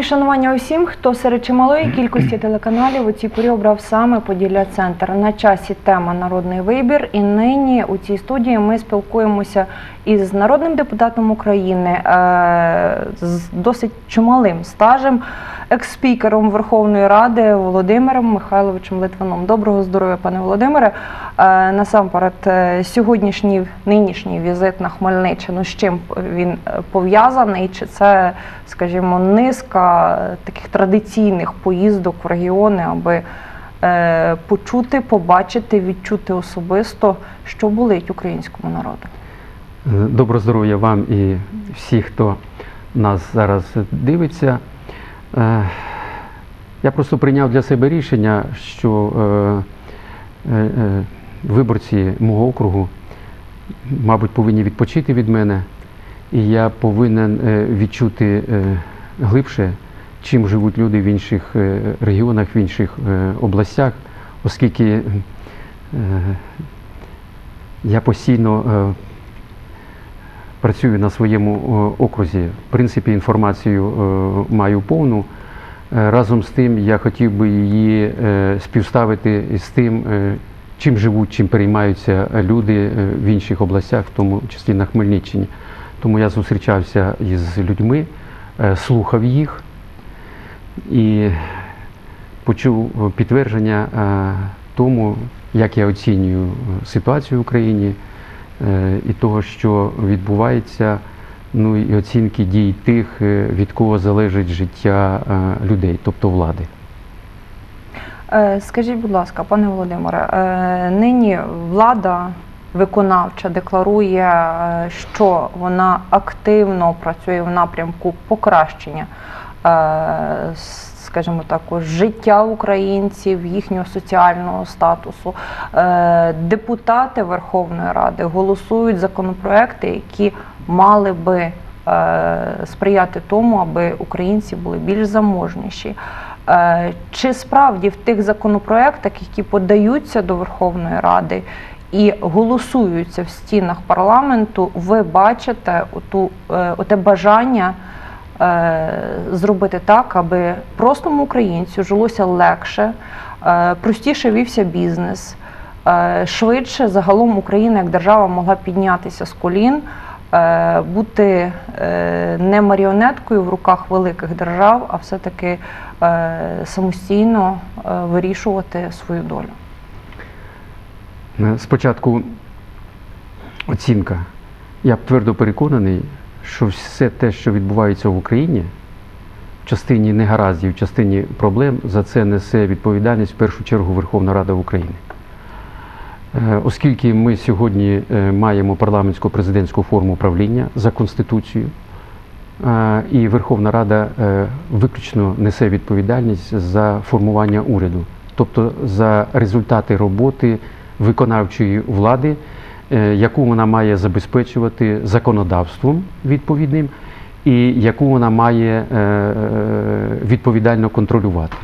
Мої шанування усім, хто серед чималої кількості телеканалів у цій порі обрав саме Поділля Центр. На часі тема Народний вибір. І нині у цій студії ми спілкуємося із народним депутатом України е, з досить чималим стажем, експікером Верховної Ради Володимиром Михайловичем Литвином. Доброго здоров'я, пане Володимире. Е, Насамперед, е, сьогоднішній нинішній візит на Хмельниччину, з чим він е, пов'язаний? Чи це, скажімо, низка таких традиційних поїздок в регіони, аби почути, побачити, відчути особисто, що болить українському народу? Доброго здоров'я вам і всі, хто нас зараз дивиться. Е, Я просто прийняв для себе рішення, що е, е, виборці мого округу, мабуть, повинні відпочити від мене, і я повинен відчути глибше, чим живуть люди в інших регіонах, в інших областях, оскільки я постійно працюю на своєму е, окрузі. В принципі, інформацію е, маю повну. Е, Разом з тим, я хотів би її співставити з тим, чим живуть, чим переймаються люди в інших областях, в тому числі на Хмельниччині. Тому я зустрічався із людьми, слухав їх і почув підтвердження тому, як я оцінюю ситуацію в Україні і того, що відбувається, ну і оцінки дій тих, е, від кого залежить життя е, людей, тобто влади. Е, Скажіть, будь ласка, пане Володимире, е, нині влада виконавча декларує, е, що вона активно працює в напрямку покращення, е, скажімо так, життя українців, їхнього соціального статусу. Е, Депутати Верховної Ради голосують законопроекти, які мали би е, сприяти тому, аби українці були більш заможніші. Е, Чи справді в тих законопроектах, які подаються до Верховної Ради і голосуються в стінах парламенту, ви бачите оту, оте бажання зробити так, аби простому українцю жилося легше, е, простіше вівся бізнес, е, швидше загалом Україна як держава могла піднятися з колін, е, бути е, не маріонеткою в руках великих держав, а все-таки е, самостійно е, вирішувати свою долю. Е, Спочатку оцінка. Я твердо переконаний, що все те, що відбувається в Україні, в частині негараздів, в частині проблем, за це несе відповідальність в першу чергу Верховна Рада України. Е, Оскільки ми сьогодні е, маємо парламентську президентську форму управління за Конституцією, е, і Верховна Рада виключно несе відповідальність за формування уряду, тобто за результати роботи виконавчої влади, яку вона має забезпечувати законодавством відповідним, і яку вона має е, е, відповідально контролювати.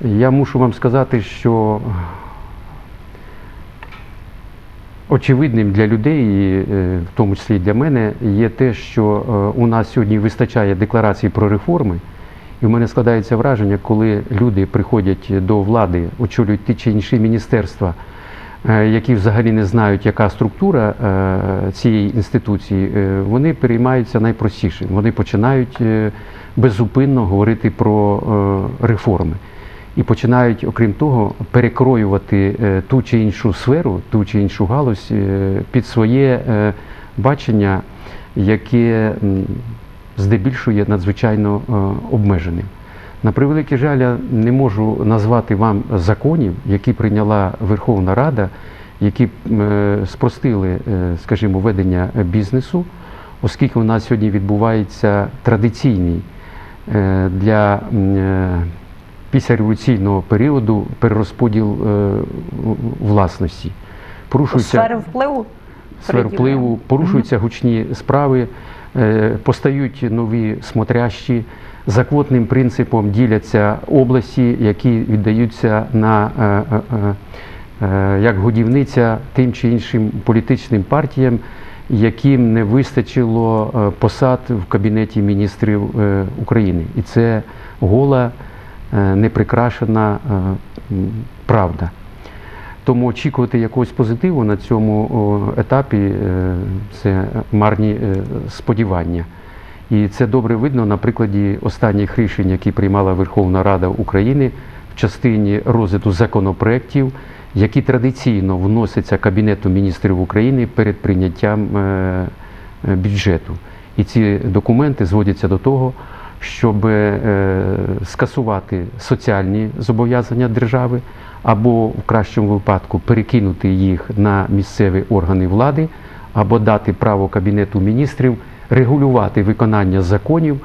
Я мушу вам сказати, що очевидним для людей, е, в тому числі для мене, є те, що е, у нас сьогодні вистачає декларацій про реформи. І в мене складається враження, коли люди приходять до влади, очолюють ті чи інші міністерства, е, які взагалі не знають, яка структура е, цієї інституції, е, вони переймаються найпростішим. Вони починають е, беззупинно говорити про е, реформи. І починають, окрім того, перекроювати е, ту чи іншу сферу, ту чи іншу галузь е, під своє е, бачення, яке м, здебільшого є надзвичайно е, обмеженим. На превеликий жаль, я не можу назвати вам законів, які прийняла Верховна Рада, які е, спростили, е, скажімо, ведення бізнесу, оскільки у нас сьогодні відбувається традиційний е, для післяреволюційного періоду перерозподіл власності. Порушуються Сфери впливу? сфер впливу, порушуються гучні справи, постають нові смотрящі, за квотним принципом діляться області, які віддаються на е, е, е, як годівниця тим чи іншим політичним партіям, яким не вистачило посад в Кабінеті міністрів України. І це гола, неприкрашена правда. Тому очікувати якогось позитиву на цьому етапі це марні сподівання. І це добре видно на прикладі останніх рішень, які приймала Верховна Рада України в частині розгляду законопроєктів, які традиційно вносяться Кабінету міністрів України перед прийняттям е, е, бюджету. І ці документи зводяться до того, щоб е, скасувати соціальні зобов'язання держави або в кращому випадку перекинути їх на місцеві органи влади, або дати право Кабінету міністрів регулювати виконання законів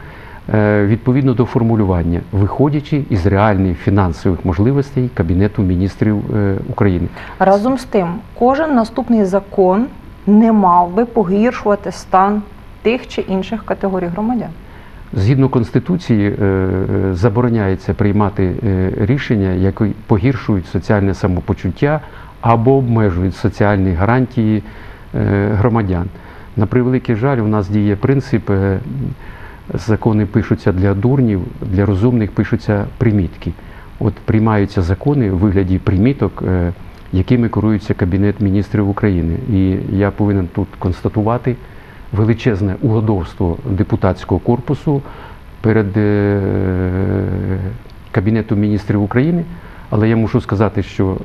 е, відповідно до формулювання, виходячи із реальних фінансових можливостей Кабінету міністрів е, України. Разом з тим, кожен наступний закон не мав би погіршувати стан тих чи інших категорій громадян. Згідно Конституції, е, забороняється приймати рішення, які погіршують соціальне самопочуття або обмежують соціальні гарантії громадян. На превеликий жаль, у нас діє принцип: е, закони пишуться для дурнів, для розумних пишуться примітки. От приймаються закони у вигляді приміток, е, якими керується Кабінет міністрів України. І я повинен тут констатувати величезне угодовство депутатського корпусу перед е, Кабінетом міністрів України. Але я мушу сказати, що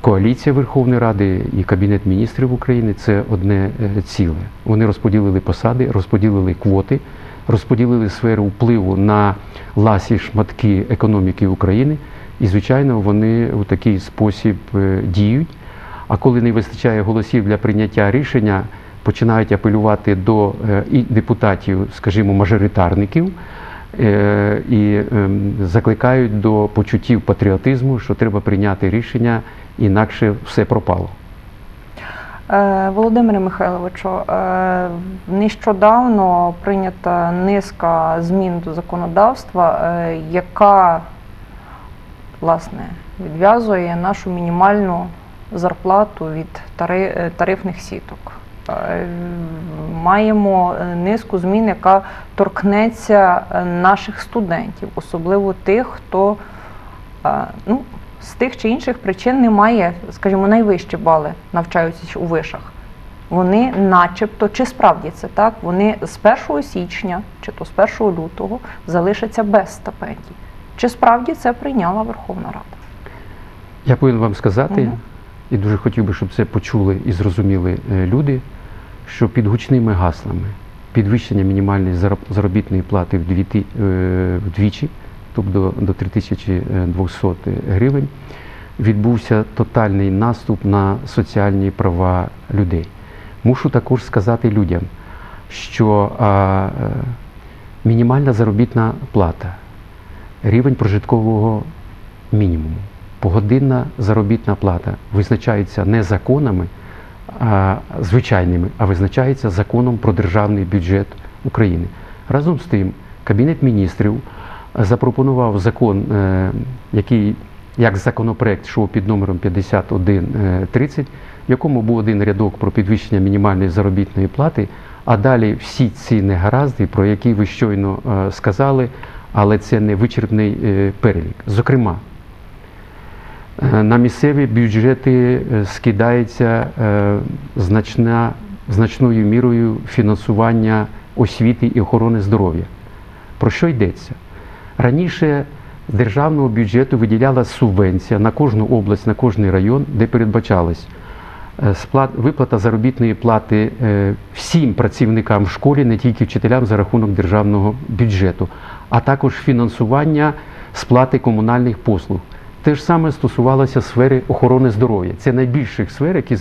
коаліція Верховної Ради і Кабінет міністрів України це одне е, ціле. Вони розподілили посади, розподілили квоти, розподілили сферу впливу на ласі шматки економіки України. І, звичайно, вони у такий спосіб е, діють. А коли не вистачає голосів для прийняття рішення, починають апелювати до е, і депутатів, скажімо, мажоритарників, і ем, закликають до почуттів патріотизму, що треба прийняти рішення, інакше все пропало. Е, Володимире Михайловичу, е, нещодавно прийнята низка змін до законодавства, е, яка власне відв'язує нашу мінімальну зарплату від тарифних сіток. Маємо низку змін, яка торкнеться наших студентів, особливо тих, хто ну, з тих чи інших причин не має, скажімо, найвищі бали, навчаються у вишах. Вони начебто, чи справді це так, вони з 1 січня чи то з 1 лютого залишаться без стипендій. Чи справді це прийняла Верховна Рада? Я повинен вам сказати, Мгм. і дуже хотів би, щоб це почули і зрозуміли е, люди, що під гучними гаслами підвищення мінімальної заробітної плати е, вдвічі, тобто до 3200 гривень, відбувся тотальний наступ на соціальні права людей. Мушу також сказати людям, що а, е, мінімальна заробітна плата, рівень прожиткового мінімуму, погодинна заробітна плата визначається не законами а, звичайними, а визначається законом про державний бюджет України. Разом з тим, Кабінет міністрів запропонував закон, е, який як законопроект йшов під номером 5130, в якому був один рядок про підвищення мінімальної заробітної плати, а далі всі ці негаразди, про які ви щойно е, сказали, але це не вичерпний е, перелік. Зокрема, е, на місцеві бюджети е, скидається е, значна, значною мірою фінансування освіти і охорони здоров'я. Про що йдеться? Раніше з державного бюджету виділяла субвенція на кожну область, на кожний район, де передбачалось е, виплата заробітної плати е, всім працівникам в школі, не тільки вчителям за рахунок державного бюджету, а також фінансування сплати комунальних послуг. Те ж саме стосувалося сфери охорони здоров'я. Це найбільших сфер, які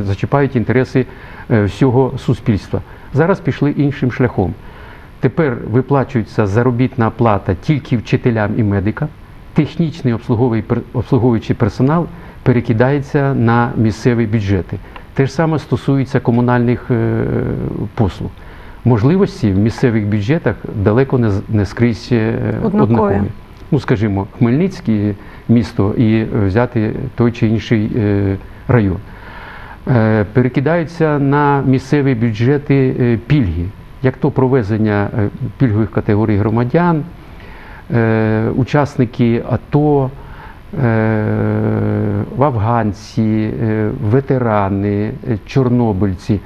зачіпають інтереси е, всього суспільства. Зараз пішли іншим шляхом. Тепер виплачується заробітна плата тільки вчителям і медикам. Технічний обслуговуючий персонал перекидається на місцеві бюджети. Те ж саме стосується комунальних е, послуг. Можливості в місцевих бюджетах далеко не, скрізь е, Однакові. Ну, скажімо, Хмельницьке місто і взяти той чи інший е, район. Перекидаються на місцеві бюджети пільги, як то провезення е, пільгових категорій громадян, е, учасники АТО, е, афганці, ветерани, чорнобильці.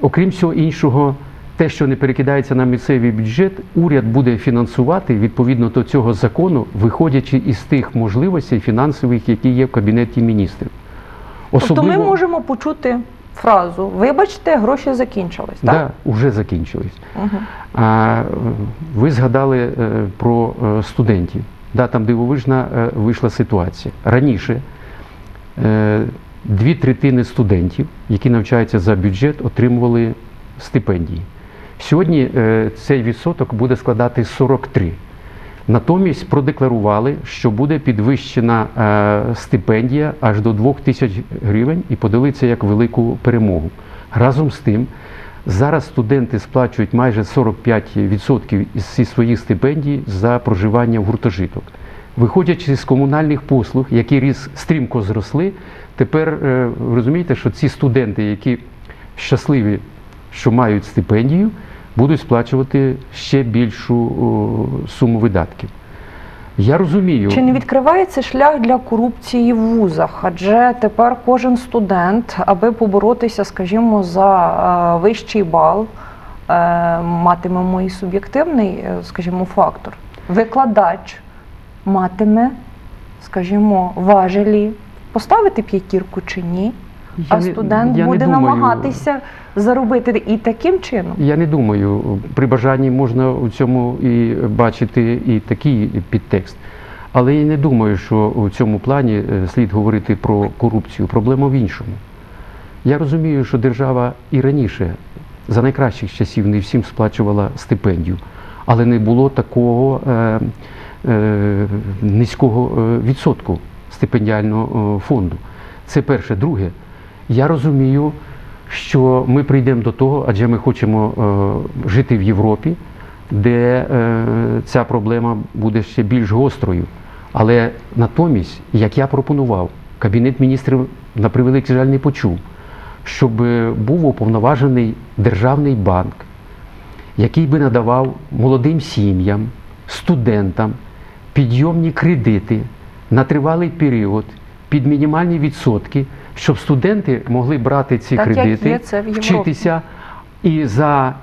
Окрім всього іншого, те, що не перекидається на місцевий бюджет, уряд буде фінансувати відповідно до цього закону, виходячи із тих можливостей фінансових, які є в кабінеті міністрів. Тобто ми можемо почути фразу Вибачте, гроші закінчились. да, Так? вже закінчились. Угу. А ви згадали е, про е, студентів. Да, там дивовижна е, вийшла ситуація. Раніше дві третини студентів, які навчаються за бюджет, отримували стипендії. Сьогодні цей відсоток буде складати 43. Натомість продекларували, що буде підвищена е, стипендія аж до 2 тисяч гривень і це як велику перемогу. Разом з тим, зараз студенти сплачують майже 45% із своїх стипендій за проживання в гуртожиток. Виходячи з комунальних послуг, які різ стрімко зросли, тепер е, розумієте, що ці студенти, які щасливі, що мають стипендію, будуть сплачувати ще більшу суму видатків. Я розумію, Чи не відкривається шлях для корупції в вузах? Адже тепер кожен студент, аби поборотися, скажімо, за е, вищий бал, е, матимемо і суб'єктивний, е, скажімо, фактор. Викладач матиме, скажімо, важелі поставити п'ятірку чи ні, я а студент не буде думаю- намагатися заробити і таким чином. Я не думаю, при бажанні можна у цьому і бачити і такий підтекст. Але я не думаю, що у цьому плані е, слід говорити про корупцію. Проблема в іншому. Я розумію, що держава і раніше за найкращих часів не всім сплачувала стипендію, але не було такого е, е, низького е, відсотку стипендіального е, фонду. Це перше. Друге, я розумію, що ми прийдемо до того, адже ми хочемо е, жити в Європі, де е, ця проблема буде ще більш гострою. Але натомість, як я пропонував, Кабінет міністрів на превеликий жаль не почув, щоб був уповноважений державний банк, який би надавав молодим сім'ям, студентам підйомні кредити на тривалий період під мінімальні відсотки, щоб студенти могли брати ці Так, як кредити, є це в вчитися і за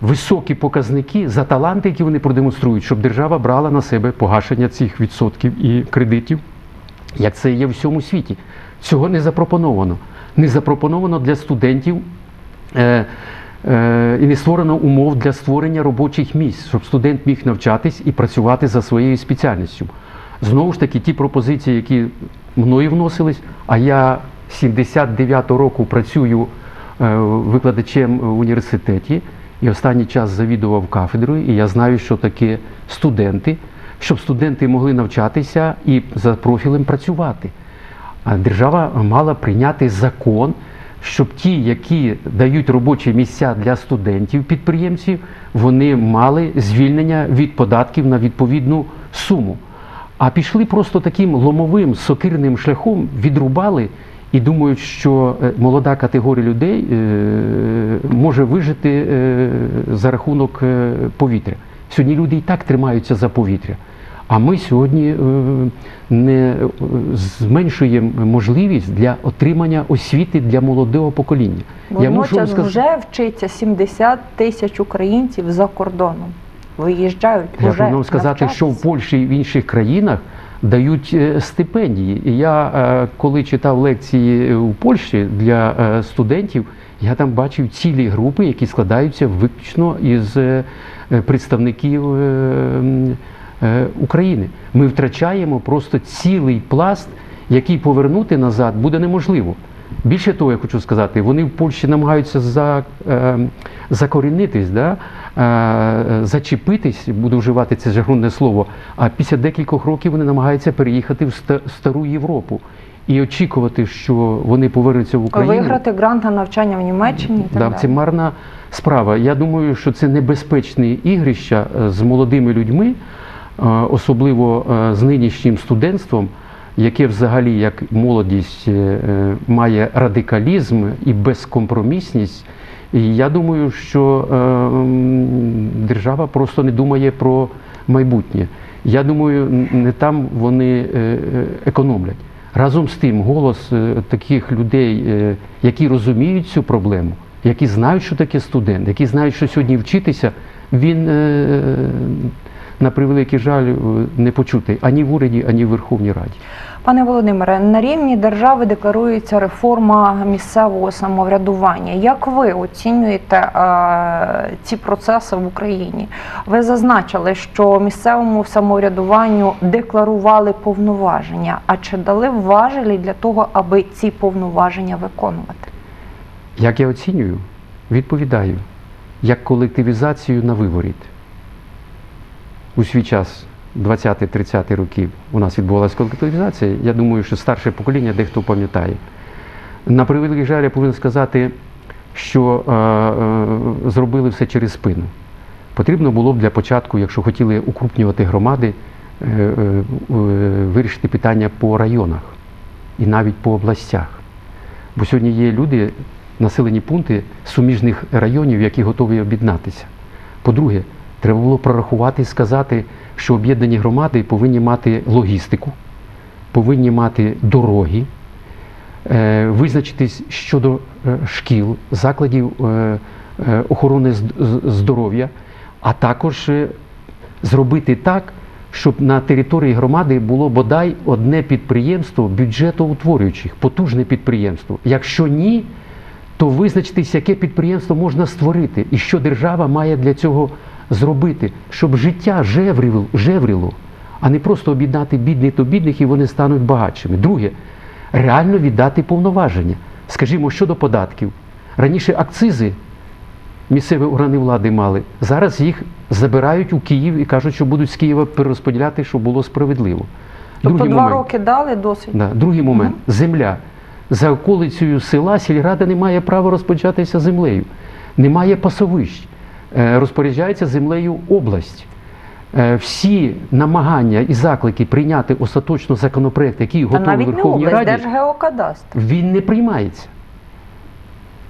високі показники, за таланти, які вони продемонструють, щоб держава брала на себе погашення цих відсотків і кредитів, як це є в всьому світі. Цього не запропоновано. Не запропоновано для студентів. Е, е, і не створено умов для створення робочих місць, щоб студент міг навчатись і працювати за своєю спеціальністю. Знову ж таки, ті пропозиції, які мною вносились, а я 79-го року працюю е, викладачем в університеті і останній час завідував кафедрою, і я знаю, що таке студенти, щоб студенти могли навчатися і за профілем працювати. Держава мала прийняти закон, щоб ті, які дають робочі місця для студентів, підприємців, вони мали звільнення від податків на відповідну суму. А пішли просто таким ломовим сокирним шляхом, відрубали і думають, що е, молода категорія людей е, може вижити е, за рахунок повітря. Сьогодні люди і так тримаються за повітря. А ми сьогодні не зменшуємо можливість для отримання освіти для молодого покоління. Водночас сказати- вже вчиться 70 тисяч українців за кордоном. Виїжджають Я вам сказати, що в. Польщі і в інших країнах дають е, стипендії. І я, е, коли читав лекції у Польщі для е, студентів, я там бачив цілі групи, які складаються виключно із представників України. Ми втрачаємо просто цілий пласт, який повернути назад буде неможливо. Більше того, я хочу сказати, вони в Польщі намагаються за, е, закорінитись, да? Е, зачепитись, буду вживати це жаргонне слово. А після декількох років вони намагаються переїхати в ста- стару Європу і очікувати, що вони повернуться в Україну. виграти грант на навчання в Німеччині. Так Да, це марна справа. Я думаю, що це небезпечні ігрища е, з молодими людьми, е, особливо з нинішнім студентством, яке взагалі як молодість має радикалізм і безкомпромісність. Я думаю, що е, держава просто не думає про майбутнє. Я думаю, не там вони е, е, економлять. Разом з тим, голос таких людей, які розуміють цю проблему, які знають, що таке студент, які знають, що сьогодні вчитися, він на превеликий жаль не почутий ані в уряді, ані в Верховній Раді. Пане Володимире, на рівні держави декларується реформа місцевого самоврядування. Як ви оцінюєте е, ці процеси в Україні? Ви зазначили, що місцевому самоврядуванню декларували повноваження. А чи дали важелі для того, аби ці повноваження виконувати? Як я оцінюю? Відповідаю, як колективізацію на виворіт. У свій час, 20-30 років, у нас відбувалася колективізація. Я думаю, що старше покоління дехто пам'ятає. На превеликий жаль, я повинен сказати, що е, е, зробили все через спину. Потрібно було б для початку, якщо хотіли укрупнювати громади, е, е, е, вирішити питання по районах і навіть по областях. Бо сьогодні є люди, населені пункти суміжних районів, які готові об'єднатися. По-друге, треба було прорахувати і сказати, що об'єднані громади повинні мати логістику, повинні мати дороги, е, визначитись щодо е, шкіл, закладів е, охорони здоров'я, а також зробити так, щоб на території громади було бодай одне підприємство бюджетоутворюючих, потужне підприємство. Якщо ні, то визначитись, яке підприємство можна створити і що держава має для цього зробити, щоб життя жевріло, жевріло а не просто об'єднати бідних до бідних і вони стануть багатшими. Друге, реально віддати повноваження. Скажімо, щодо податків. Раніше акцизи місцеві органи влади мали. Зараз їх забирають у Київ і кажуть, що будуть з Києва перерозподіляти, щоб було справедливо. Тобто Другий два момент. роки дали досить. Да. Другий момент земля. За околицею села сільрада не має права розпоряджатися землею, немає пасовищ, розпоряджається землею область. Е, Всі намагання і заклики прийняти остаточно законопроект, який готовий Верховній Раді, Держгеокадастр. він не приймається.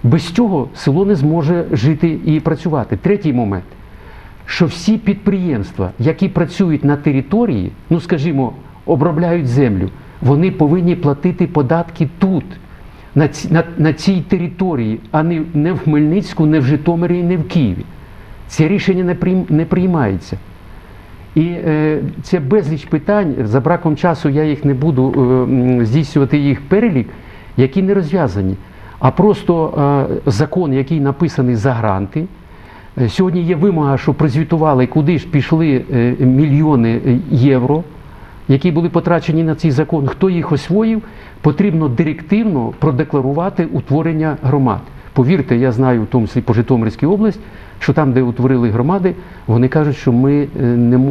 Без цього село не зможе жити і працювати. Третій момент, що всі підприємства, які працюють на території, ну скажімо, обробляють землю, вони повинні платити податки тут, на, ці, на, на цій території, а не, не в Хмельницьку, не в Житомирі не в Києві. Це рішення не, прийм, не приймається. І е, це безліч питань. За браком часу я їх не буду е, здійснювати їх перелік, які не розв'язані. А просто е, закон, який написаний за гранти. Е, Сьогодні є вимога, що прозвітували, куди ж пішли е, мільйони е, євро, які були потрачені на цей закон. Хто їх освоїв, потрібно директивно продекларувати утворення громад. Повірте, я знаю, в тому числі по Житомирській області, що там, де утворили громади, вони кажуть, що ми е,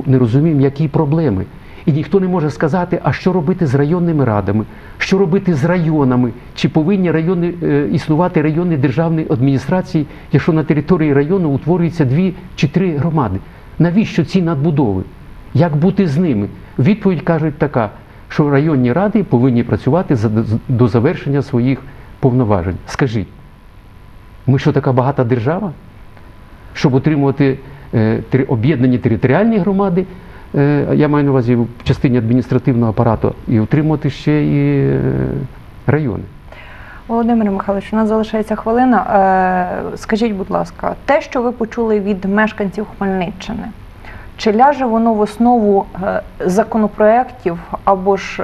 не, розуміємо, які проблеми. І ніхто не може сказати, а що робити з районними радами, що робити з районами, чи повинні райони е, існувати районні державні адміністрації, якщо на території району утворюються дві чи три громади. Навіщо ці надбудови? Як бути з ними? Відповідь кажуть така, що районні ради повинні працювати до завершення своїх повноважень. Скажіть, ми що така багата держава? Щоб отримувати е, об'єднані територіальні громади, е, я маю на увазі в частині адміністративного апарату, і отримувати ще і е, райони. Володимир Михайлович, у нас залишається хвилина. Скажіть, будь ласка, те, що ви почули від мешканців Хмельниччини, чи ляже воно в основу законопроєктів або ж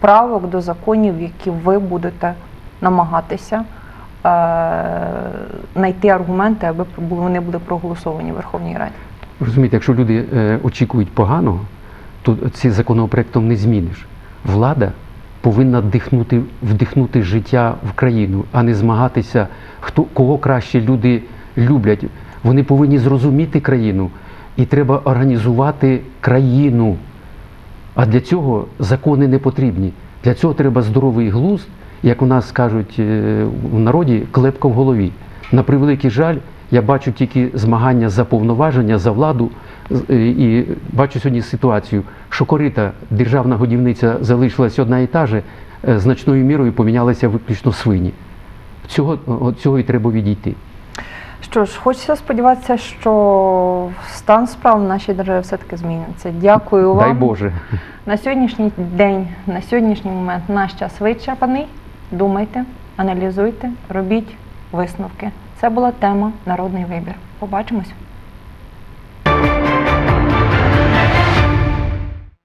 правок до законів, які ви будете намагатися знайти аргументи, аби вони були проголосовані в Верховній Раді? Розумієте, якщо люди е, очікують поганого, то ці законопроектом не зміниш. Влада повинна вдихнути, вдихнути життя в країну, а не змагатися, хто, кого краще люди люблять. Вони повинні зрозуміти країну, і треба організувати країну. А для цього закони не потрібні. Для цього треба здоровий глузд, як у нас кажуть е, у народі, клепка в голові. На превеликий жаль, Я бачу тільки змагання за повноваження, за владу. Е, І бачу сьогодні ситуацію, що корита державна годівниця залишилась одна і та же, е, значною мірою помінялися виключно свині. Цього, цього і треба відійти. Що ж, хочеться сподіватися, що стан справ в нашій державі все-таки зміниться. Дякую вам. Дай Боже. На сьогоднішній день, на сьогоднішній момент наш час вичерпаний. Думайте, аналізуйте, робіть висновки. Це була тема Народний вибір. Побачимось.